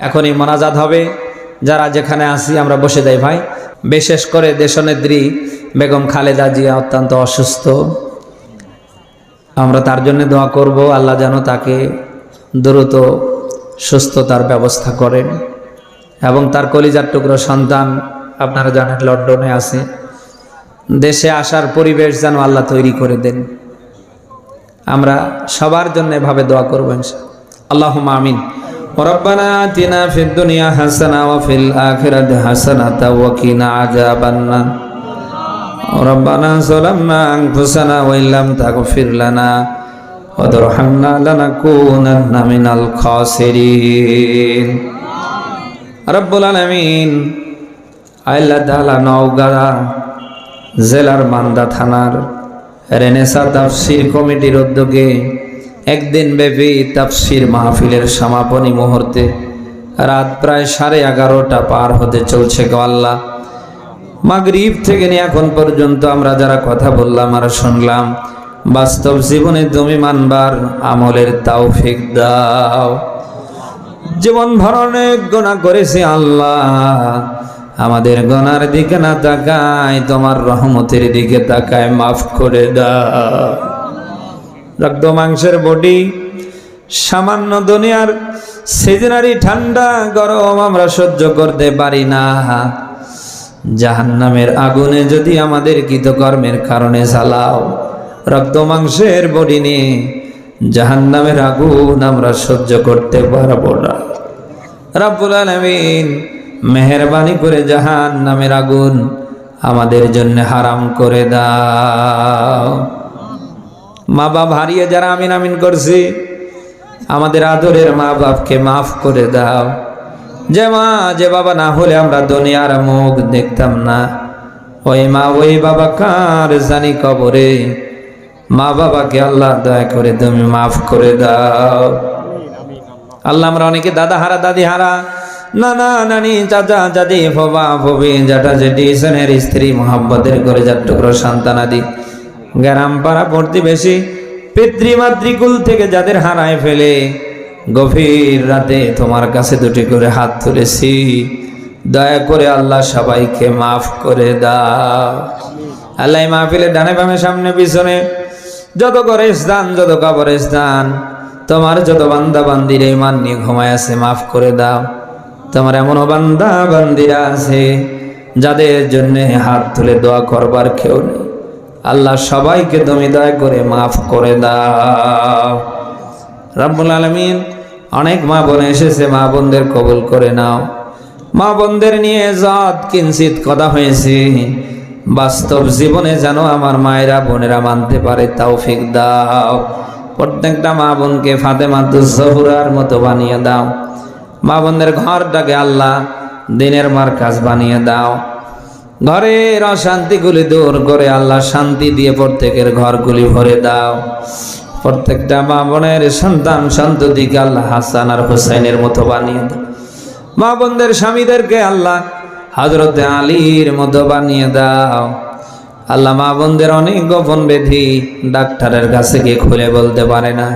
এখনই মোনাজাত হবে। যারা যেখানে আসি আমরা বসে দেয় ভাই। বিশেষ করে দেশনেত্রী বেগম খালেদা জিয়া অত্যন্ত অসুস্থ। আমরা তার জন্য দোয়া করব, আল্লাহ যেন তাকে দ্রুত সুস্থতার ব্যবস্থা করেন। এবং তার কলিজার টুকরো সন্তান, আপনারা জানেন লন্ডনে আছে। দেশে আসার পরিবেশ যেন আল্লাহ তৈরি করে দেন। আমরা সবার জন্য এভাবে দোয়া করব আল্লাহ আমিন। ربنا آتنا في الدنيا حسنة وفي الآخرة حسنة وقنا عذاب النار ربنا ظلمنا أنفسنا وإن لم تغفر لنا وترحمنا لنكونن من الخاسرين رب العالمين আল্লাহ তাআলা নওগাঁ জেলার মান্দা থানার রেনেসা তাফসির কমিটির উদ্যোগে একদিন ব্যাপী তাফসির মাহফিলের সমাপনী মুহূর্তে রাত প্রায় সাড়ে এগারোটা পার হতে চলছে গো আল্লাহ। মাগরিব থেকে নিয়ে এখন পর্যন্ত আমরা যারা কথা বললাম আর শুনলাম, বাস্তব জীবনে তুমি মানবার আমলের তৌফিক দাও। জীবন ভর অনেক গোনা করেছি আল্লাহ। আমাদের গনার দিকে না তাকায়, তোমার রহমতের দিকে তাকায়, মাফ করে দাও। রক্ত মাংসের বডি, সামান্য দুনিয়ার সিজনারি ঠান্ডা গরম আমরা সহ্য করতে পারি না। জাহান্নামের আগুনে যদি আমাদের কৃতকর্মের কারণে জ্বালাও, রক্ত মাংসের বডি নিয়ে জাহান্নামের আগুন আমরা সহ্য করতে পারব না। রাব্বুল আলামিন মেহরবানি করে জাহান নামের আগুন আমাদের জন্য হারাম করে দাও। মা বাপ হারিয়ে যারা আমিন আমিন করছি, আমাদের আদরের মা বাপকে মাফ করে দাও। যে মা, যে বাবা না হলে আমরা দুনিয়ার মুখ দেখতাম না। ওই মা, ওই বাবা কার জানি কবরে? মা বাবাকে আল্লাহ দয়া করে তুমি মাফ করে দাও। আল্লাহ আমরা অনেকে দাদা হারা, দাদি হারা, নানা, নানি, চাচা, চাচি ফবা ফবি জাটা জেঠি, সেনের স্ত্রী, মোহাব্বতের করে যার টুকরো, সন্তানাদি। গ্রাম পাড়া প্রতিবেশী পিতৃমাতৃকুল থেকে যাদের হারায় ফেলে। গভীর রাতে তোমার কাছে দুটি করে হাত তুলেছি। দয়া করে আল্লাহ সবাইকে মাফ করে দাও। আল্লাহ এই মাহফিলের ডানে বামে সামনে পিছনে যত করে স্থান, যত কবর স্থান, তোমার যত বান্দা বান্দির ইমান নিয়ে ঘুমায় আছে, মাফ করে দাও। তোমার এমনও বান্দা বান্দিরা আছে, যাদের জন্য হাত তুলে দোয়া করবার কেউ নেই। আল্লাহ সবাইকে তুমি দয়া করে মাফ করে দাও। রাব্বুল আলমিন অনেক মা বোন এসেছে, মা বোনদের কবুল করে নাও। মা বোনদের নিয়ে যত কিঞ্চিত কথা হয়েছে, বাস্তব জীবনে যেন আমার মায়েরা, বোনেরা মানতে পারে তৌফিক দাও। প্রত্যেকটা মা বোনকে ফাতেমা জহুরার মতো বানিয়ে দাও। মা বোনদের ঘরটাকে আল্লাহ দিনের মার কাজ বানিয়ে দাও। ঘরের অশান্তিগুলি দূর করে আল্লাহ শান্তি দিয়ে প্রত্যেকের ঘরগুলি ভরে দাও। প্রত্যেকটা মা বোনের সন্তান সন্ততিকে আল্লাহ হাসান আর হুসাইনের মতো বানিয়ে দাও। মা বোনদের স্বামীদেরকে আল্লাহ হজরতে আলীর মতো বানিয়ে দাও। আল্লাহ মা বোনদের অনেক গোপন বেধি ডাক্তারের কাছে গিয়ে খুলে বলতে পারে না।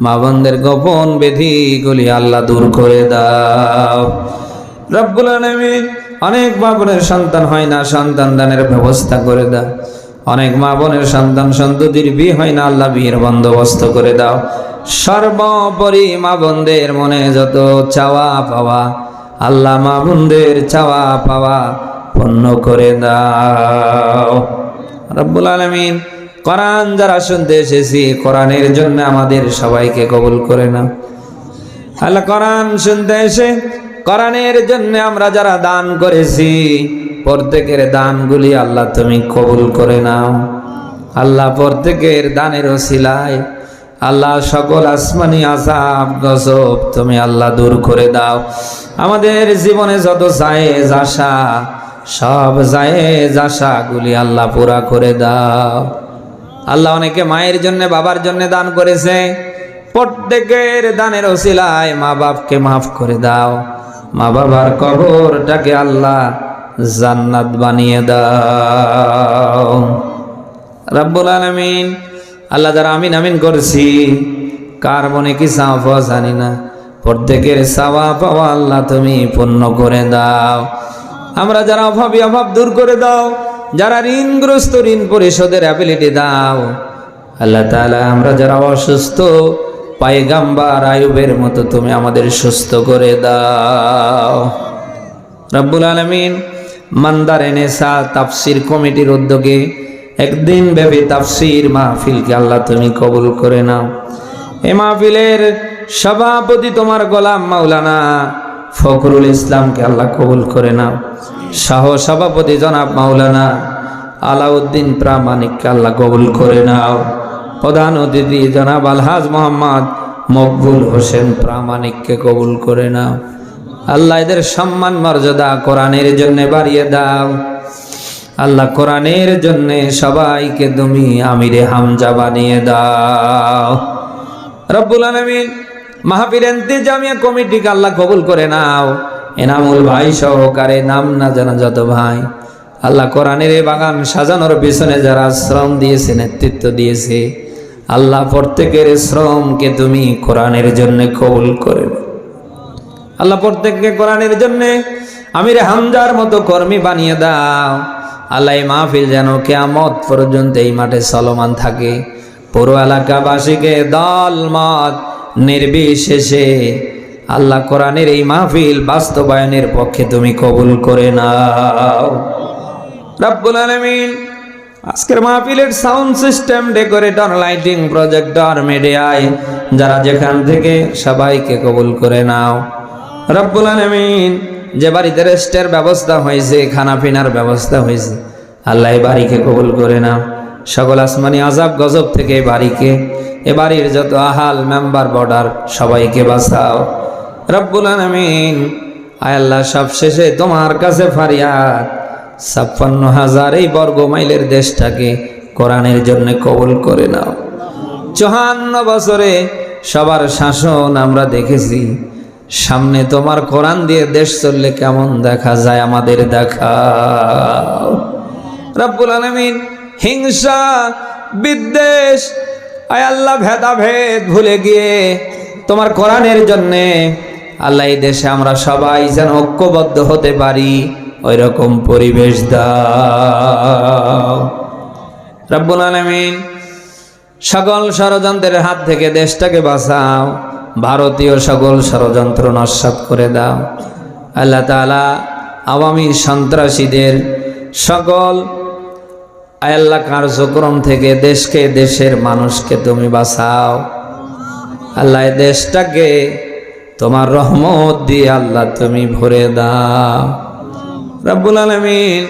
মা বোনদের গোপন বেধিগুলি আল্লাহ দূর করে দাও। রব্বুল আলামিন অনেক মা বোনের সন্তান হয় না, সন্তান দানের ব্যবস্থা করে দাও। অনেক মা বোনের সন্তান সন্ততির বিয়ে হয় না, আল্লাহ বিয়ের বন্দোবস্ত করে দাও। সর্বোপরি মা বোনদের মনে যত চাওয়া পাওয়া, আল্লাহ মা বোনদের চাওয়া পাওয়া পূর্ণ করে দাও। রব্বুল আলমিন কোরআন যারা শুনতে এসেছি, কোরআনের জন্য আমাদের সবাইকে কবুল করে নাও। আল্লাহ কোরআন শুনতে এসে কোরআনের জন্য আমরা যারা দান করেছি, প্রত্যেকের দানগুলি আল্লাহ তুমি কবুল করে নাও। আল্লাহ প্রত্যেকের দানের ওসিলায়, আল্লাহ সকল আসমানি আসাব গজব তুমি আল্লাহ দূর করে দাও। আমাদের জীবনে যত জায়েজ আশা, সব জায়েজ আশাগুলি আল্লাহ পুরা করে দাও। আল্লাহ অনেকে মায়ের জন্য, বাবার জন্য দান করেছে। প্রত্যেকের দানের ওসিলায় মা বাপকে মাফ করে দাও। মা বাবার কবরটাকে আল্লাহ জান্নাত বানিয়ে দাও। রাব্বুল আলামিন, আল্লাহ যারা আমিন আমিন করছি, কার মনে কি সাফ জানি না। প্রত্যেকের সাওয়া পাওয়া আল্লাহ তুমি পূর্ণ করে দাও। আমরা যারা অভাবী অভাব দূর করে দাও, যারা ঋণগ্রস্ত ঋণ পরিশোধের অ্যাবিলিটি দাও, আল্লাহ তাআলা আমরা যারা অসুস্থ পায়গাম্বার আয়ুবের মতো তুমি আমাদের সুস্থ করে দাও। রব্বুল আলমিন মান্দার এনেসা তাফসির কমিটির উদ্যোগে একদিন ব্যাপী তাফসির মাহফিলকে আল্লাহ তুমি কবুল করে নাও। এ মাহফিলের সভাপতি তোমার গোলাম মাওলানা ফখরুল ইসলামকে আল্লাহ কবুল করে নাও। সহ সভাপতি জনাব মাওলানা আলাউদ্দিন প্রামাণিককে আল্লাহ কবুল করে নাও। প্রধান অতিথি জনাব আলহাজ মোহাম্মদ মকবুল হোসেন প্রামাণিককে কবুল করে নাও। আল্লাহ এদের সম্মান মর্যাদা কোরআনের জন্য বাড়িয়ে দাও। আল্লাহ কোরআনের জন্য সবাইকে তুমি আমিরে হামজা বানিয়ে দাও। রব্বুল আলমিন মাহফির জামিয়া কমিটিকে আল্লাহ কবুল করে নাও। এনামুল ভাই সহকারে নাম না জানা যত ভাই। আল্লাহ কোরআনের বাগান সাজানোর পিছনে যারা শ্রম দিয়েছে, নেতৃত্ব দিয়েছে আল্লাহ প্রত্যেকের শ্রমকে তুমি কোরআনের জন্য কবুল করে আল্লাহ প্রত্যেককে কোরআনের জন্য আমির হামজার মতো কর্মী বানিয়ে দাও। আল্লাহ মাহফিল যেন কেয়ামত পর্যন্ত এই মাঠে চলমান থাকে। পুরো এলাকাবাসীকে দল মত নির্বিশেষে আল্লাহ কোরআনের এই মাহফিল বাস্তবায়নের পক্ষে তুমি কবুল করে নাও। রাব্বুল আলামিন আজকের মাহফিলের sound system decorator lighting projector মিডিয়ায় যারা যেখান থেকে সবাইকে কবুল করে নাও। রব্বুল আলমিন যে বাড়িতে রেস্টের ব্যবস্থা হয়েছে খানা পিনার ব্যবস্থা হয়েছে, আল্লাহ এই বাড়িকে কবুল করে নাও। সকল আসমানি আজাব গজব থেকে এই বাড়িকে, এ বাড়ির যত আহাল, মেম্বার, বর্ডার, সবাইকে বাঁচাও। রব্বুল আলমিন, আয় আল্লাহ সবশেষে তোমার কাছে ফারিয়াদ। ছাপ্পান্ন হাজার এই বর্গ মাইলের দেশটাকে কোরআনের জন্য কবুল করে নাও। চুহান্ন বছরে সবার শাসন আমরা দেখেছি। সামনে তোমার কোরআন দিয়ে দেশ চললে কেমন দেখা যায় আমাদের দেখা। রব্বুল আলমিন হিংসা, বিদ্বেষ, আয় আল্লাহ ভেদাভেদ ভুলে গিয়ে তোমার কোরআনের জন্যে আল্লাহ দেশে আমরা সবাই যেন ঐক্যবদ্ধ হতে পারি। ওই রকম পরিবেশ দাও। রব্বুল আলমিন সকল ষড়যন্ত্রের হাত থেকে দেশটাকে বাঁচাও, ভারতীয় সকল ষড়যন্ত্র নস্বাত করে দাও। আল্লাহ তালা আওয়ামী সন্ত্রাসীদের সকল আল্লাহ কার্যক্রম থেকে দেশকে দেশের মানুষকে তুমি বাঁচাও। আল্লাহ দেশটাকে তোমার রহমত দিয়ে আল্লাহ তুমি ভরে দাও। রব্বুল আলমিন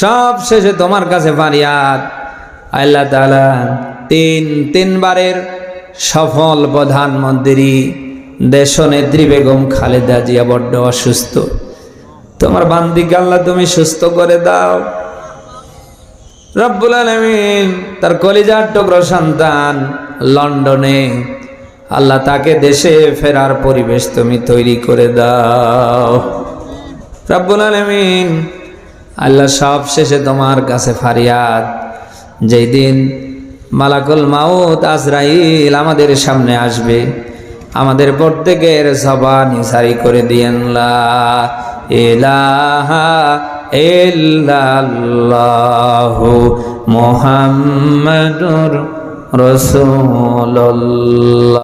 সব শেষে তোমার কাছে ফারিয়াদ। আল্লাহ তালা তিন, তিনবারের সফল প্রধানমন্ত্রী দেশনেত্রী বেগম খালেদা জিয়া বড্ড অসুস্থ। তোমার বান্দিকে আল্লাহ তুমি সুস্থ করে দাও। রব্বুল আলমিন তার কলিজার টুকরো সন্তান লন্ডনে, আল্লাহ তাকে দেশে ফেরার পরিবেশ তুমি তৈরি করে দাও। রব্বুল আলমিন, আল্লাহ সব শেষে তোমার কাছে ফারিয়াদ। যেই দিন মালাকুল মাউত আজরাইল আমাদের সামনে আসবে, আমাদের প্রত্যেকের জবান সারি করে দিয়েন, লা ইলাহা ইল্লাল্লাহু মুহাম্মাদুর রাসূলুল্লাহ।